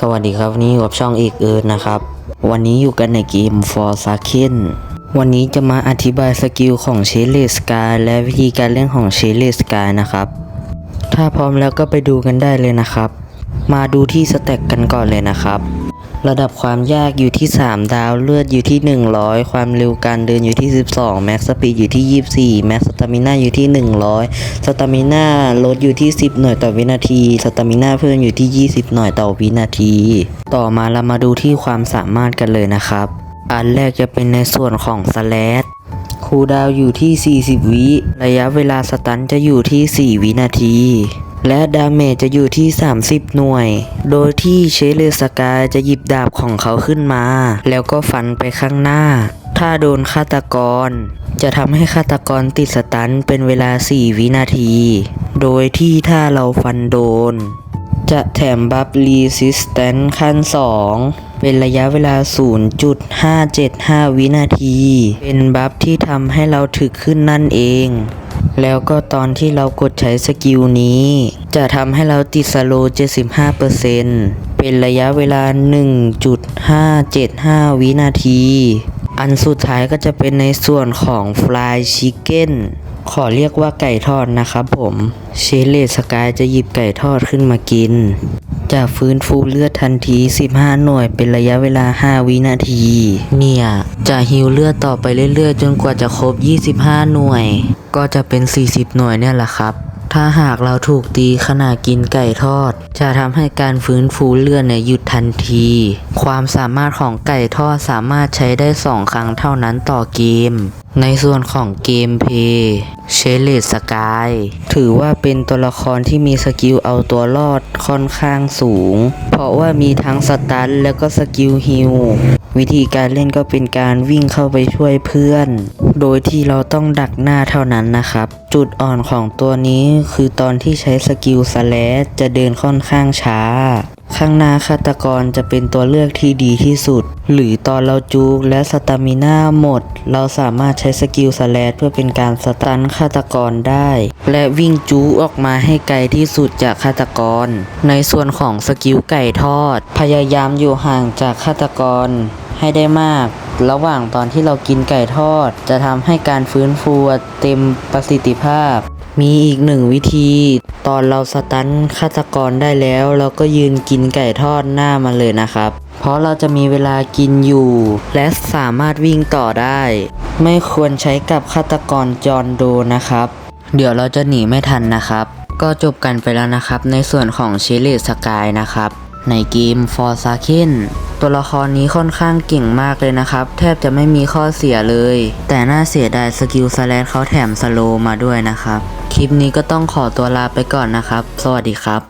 สวัสดีครับนี่กับช่องเอกเอิร์ดนะครับ วันนี้อยู่กันในเกม For s a k e n วันนี้จะมาอธิบายสกิลของเชลเลสกายและวิธีการเล่นของเชลเลสกายนะครับ ถ้าพร้อมแล้วก็ไปดูกันได้เลยนะครับ มาดูที่สเต็กกันก่อนเลยนะครับ ระดับความยากอยู่ที่ 3 ดาวเลือดอยู่ที่ 100 ความเร็วการเดินอยู่ที่ 12 แม็กสปีดอยู่ที่ 24 แม็กสตามิน่าอยู่ที่ 100 สตามิน่าลดอยู่ที่ 10 หน่วยต่อวินาที สตามิน่าเพิ่มอยู่ที่ 20 หน่วยต่อวินาที ต่อมาเรามาดูที่ความสามารถกันเลยนะครับ อันแรกจะเป็นในส่วนของสแลดคูดาวอยู่ที่ 40 วิ ระยะเวลาสตันจะอยู่ที่ 4 วินาที และดาเมจจะอยู่ที่ 30 หน่วย โดยที่เชเลสกายจะหยิบดาบของเขาขึ้นมา แล้วก็ฟันไปข้างหน้า ถ้าโดนฆาตกร จะทำให้ฆาตกรติดสตันเป็นเวลา 4 วินาที โดยที่ถ้าเราฟันโดน จะแถมบัฟ Resistance ขั้น 2เป็นระยะเวลา 0.575 วินาที เป็นบัฟที่ทำให้เราถึกขึ้นนั่นเอง แล้วก็ตอนที่เรากดใช้สกิลนี้ จะทำให้เราติดสโล75%เป็นระยะเวลา 1.575 วินาที อันสุดท้ายก็จะเป็นในส่วนของ Fly Chicken ขอเรียกว่าไก่ทอดนะครับผม เชเลสกายจะหยิบไก่ทอดขึ้นมากิน จะฟื้นฟูเลือดทันที 15 หน่วยเป็นระยะเวลา 5 วินาที เนี่ย จะฮิวเลือดต่อไปเรื่อยๆ จนกว่าจะครบ 25 หน่วย ก็จะเป็น 40 หน่วยเนี่ยแหละครับ ถ้าหากเราถูกตีขณะกินไก่ทอด จะทำให้การฟื้นฟูเลือดเนี่ยหยุดทันที ความสามารถของไก่ทอดสามารถใช้ได้ 2 ครั้งเท่านั้นต่อเกม ในส่วนของเกมเพย์เชเลสกายถือว่าเป็นตัวละครที่มีสกิลเอาตัวรอดค่อนข้างสูง เพราะว่ามีทั้งสตันแล้วก็สกิลฮิล วิธีการเล่นก็เป็นการวิ่งเข้าไปช่วยเพื่อน โดยที่เราต้องดักหน้าเท่านั้นนะครับ จุดอ่อนของตัวนี้คือตอนที่ใช้สกิลสแลชจะเดินค่อนข้างช้า ข้างหน้าฆาตกรจะเป็นตัวเลือกที่ดีที่สุด หรือตอนเราจูกและสตามิน่าหมด เราสามารถใช้สกิลสแลดเพื่อเป็นการสตันฆาตกรได้ และวิ่งจูออกมาให้ไกลที่สุดจากฆาตกร ในส่วนของสกิลไก่ทอด พยายามอยู่ห่างจากฆาตกร ให้ได้มาก ระหว่างตอนที่เรากินไก่ทอด จะทำให้การฟื้นฟูเต็มประสิทธิภาพ มีอีกหนึ่งวิธี ตอนเราสตันฆาตกรได้แล้ว เราก็ยืนกินไก่ทอดหน้ามันเลยนะครับ เพราะเราจะมีเวลากินอยู่ และสามารถวิ่งต่อได้ ไม่ควรใช้กับฆาตกรจอนโดนะครับ เดี๋ยวเราจะหนีไม่ทันนะครับ ก็จบกันไปแล้วนะครับ ในส่วนของเชเลสกายนะครับในเกม For s a k e n ตัวละครนี้ค่อนข้างเก่งมากเลยนะครับ แทบจะไม่มีข้อเสียเลย แต่น่าเสียดายสกิลสแลนเขาแถมสโลมาด้วยนะครับ คลิปนี้ก็ต้องขอตัวลาไปก่อนนะครับ สวัสดีครับ